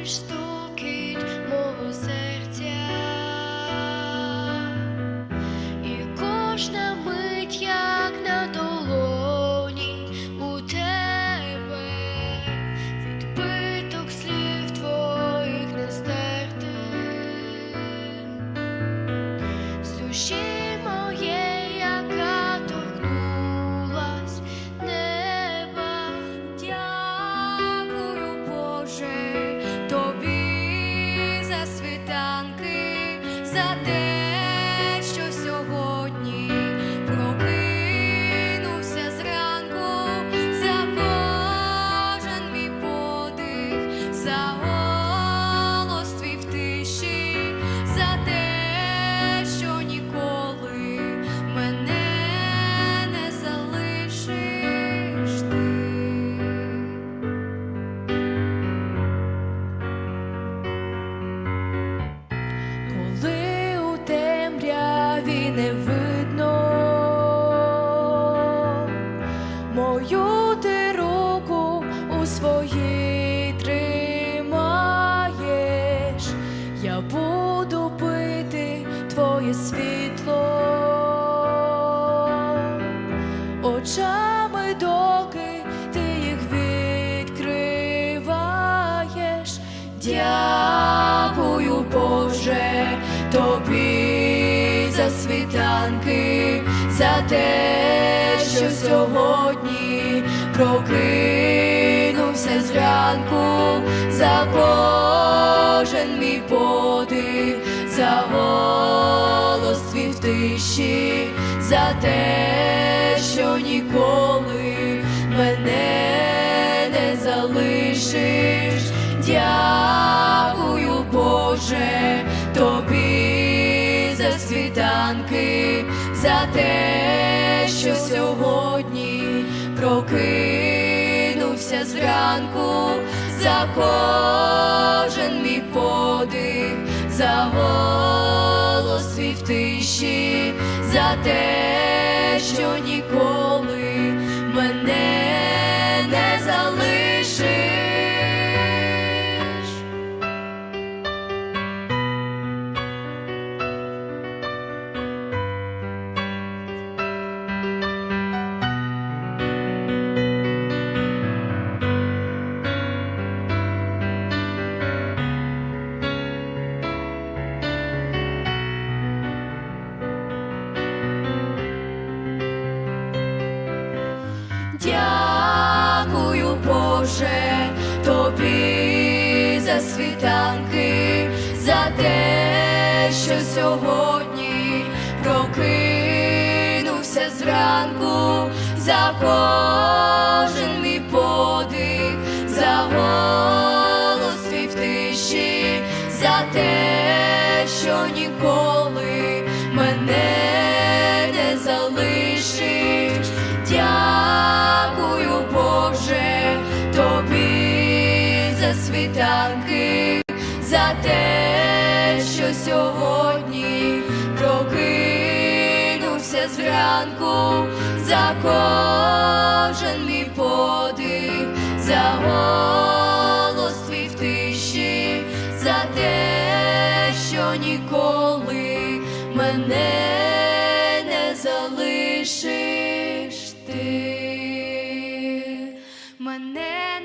Знаєш, за те, темряві не видно. Мою ти руку у своїй тримаєш, я буду пити твоє світло. Очами, доки ти їх відкриваєш. Дякую, Боже, тобі світанки, за те, що сьогодні прокинувся зранку, за кожен мій подих, за голос твій в тиші, за те, що ніколи мене не залишиш. Дякую, Боже, тобі за те, що сьогодні прокинувся зранку, за кожен мій подих, за голос свій в тиші, за те, що ніколи Боже, тобі за світанки, за те, що сьогодні прокинувся зранку, за зранку за кожен мій подих, за голос твій в тиші, за те, що ніколи мене не залишиш ти мене.